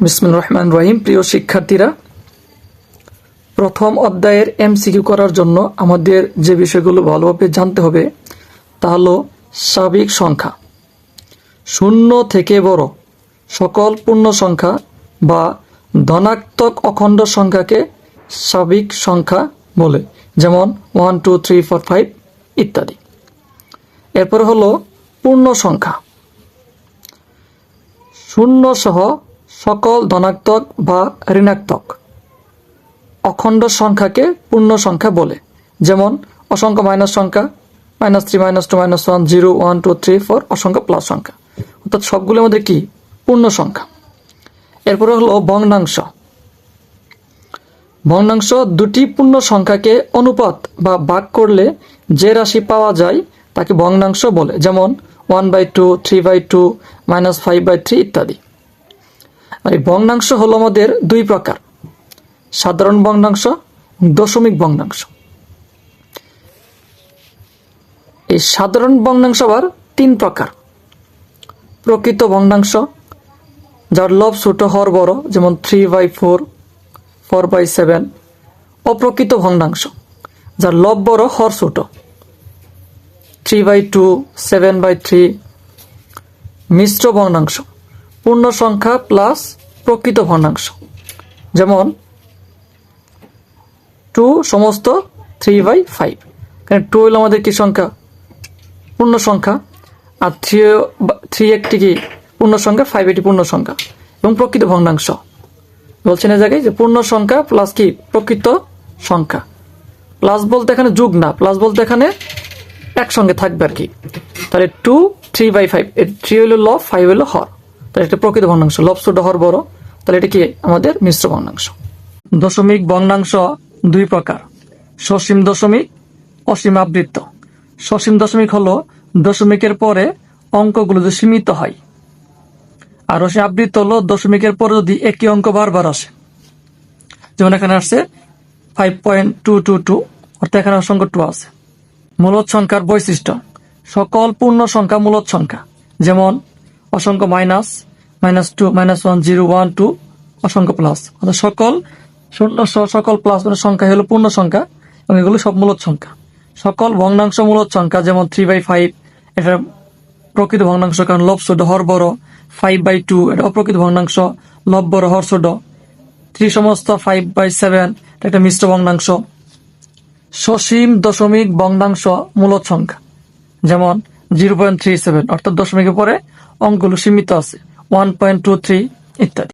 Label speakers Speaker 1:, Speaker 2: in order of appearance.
Speaker 1: বিসমুল রহমান রহিম। প্রিয় শিক্ষার্থীরা, প্রথম অধ্যায়ের এমসিকিউ করার জন্য আমাদের যে বিষয়গুলো ভালোভাবে জানতে হবে, তা হলো স্বাভাবিক সংখ্যা। শূন্য থেকে বড় সকল পূর্ণ সংখ্যা বা ধনাত্মক অখণ্ড সংখ্যাকে স্বাভাবিক সংখ্যা বলে, যেমন one, two, three, four, five ইত্যাদি। এরপর হলো পূর্ণ সংখ্যা। শূন্য সহ সকল ধনাত্মক বা ঋণাত্মক অখণ্ড সংখ্যাকে পূর্ণ সংখ্যা বলে। যেমন, অসংখ্য মাইনাস সংখ্যা, minus three, minus two, minus one, zero, one, two, three, four, অসংখ্য প্লাস সংখ্যা। অর্থাৎ সবগুলোর মধ্যে কি? পূর্ণ সংখ্যা। এরপরে হলো ভগ্নাংশ। ভগ্নাংশ দুটি পূর্ণ সংখ্যাকে অনুপাত বা ভাগ করলে যে রাশি পাওয়া যায় তাকে ভগ্নাংশ বলে। যেমন, one by two, three by two, minus five by three ইত্যাদি। আর এই ভগ্নাংশ হলো আমাদের দুই প্রকার। সাধারণ ভগ্নাংশ দশমিক ভগ্নাংশ। এই সাধারণ ভগ্নাংশ আবার তিন প্রকার। প্রকৃত ভগ্নাংশ, যার লব ছোট হর বড়, যেমন three by four four by seven অপ্রকৃত ভগ্নাংশ, যার লব বড় হর ছোট। Three by two seven by three মিশ্র ভগ্নাংশ পূর্ণ সংখ্যা প্লাস প্রকৃত ভগ্নাংশ। যেমন টু সমস্ত থ্রি বাই ফাইভ কারণ টু হলো আমাদের কি সংখ্যা? পূর্ণ সংখ্যা। আর থ্রি থ্রি একটি কি? পূর্ণ সংখ্যা। ফাইভ এটি পূর্ণ সংখ্যা। এবং প্রকৃত ভগ্নাংশ। বলছেন এই জায়গায় যে পূর্ণ সংখ্যা প্লাস কি? প্রকৃত সংখ্যা। প্লাস বলতে এখানে যুগ না। প্লাস বলতে এখানে একসঙ্গে থাকবে আর কি। তাহলে two three by five three হলো ল ফাইভ হলো হর। তাহলে এটা প্রকৃত ভগ্নাংশ। লব ছোট হর বড়, তাহলে এটা কি আমাদের মিশ্র ভগ্নাংশ? দশমিক ভগ্নাংশ দুই প্রকার। সসীম দশমিক, অসীম আবৃত্ত। সসীম দশমিক হলো দশমিকের পরে অঙ্কগুলো যে সীমিত হয়। আর অসীম আবৃত্ত হলো দশমিকের পরে যদি একই অঙ্ক বারবার আসে। যেমন এখানে আসছে five point two two two অর্থাৎ এখানে অসংখ্য টু আছে। মূলত সংখ্যার বৈশিষ্ট্য, সকল পূর্ণ সংখ্যা মূলত সংখ্যা। যেমন অসংখ্য minus minus two, minus one, zero, one, two, অসংখ্য প্লাস। অর্থাৎ সকল শূন্য সকল প্লাস মানে সংখ্যা হলো পূর্ণ সংখ্যা এবং এগুলো সব মূলত সংখ্যা। সকল ভগ্নাংশ মূলত সংখ্যা, যেমন থ্রি বাই ফাইভ এটা প্রকৃত ভগ্নাংশ কারণ লব ছোট, হর বড় ফাইভ বাই টু এটা অপ্রকৃত ভগ্নাংশ, লব বড়, হর ছোট। থ্রি সমস্ত ফাইভ বাই সেভেন এটা একটা মিশ্র ভগ্নাংশ। সসীম দশমিক ভগ্নাংশ মূলত সংখ্যা। যেমন জিরো পয়েন্ট থ্রি সেভেন, অর্থাৎ দশমিকের পরে অঙ্কগুলো সীমিত আছে ওয়ান পয়েন্ট টু থ্রি ইত্যাদি।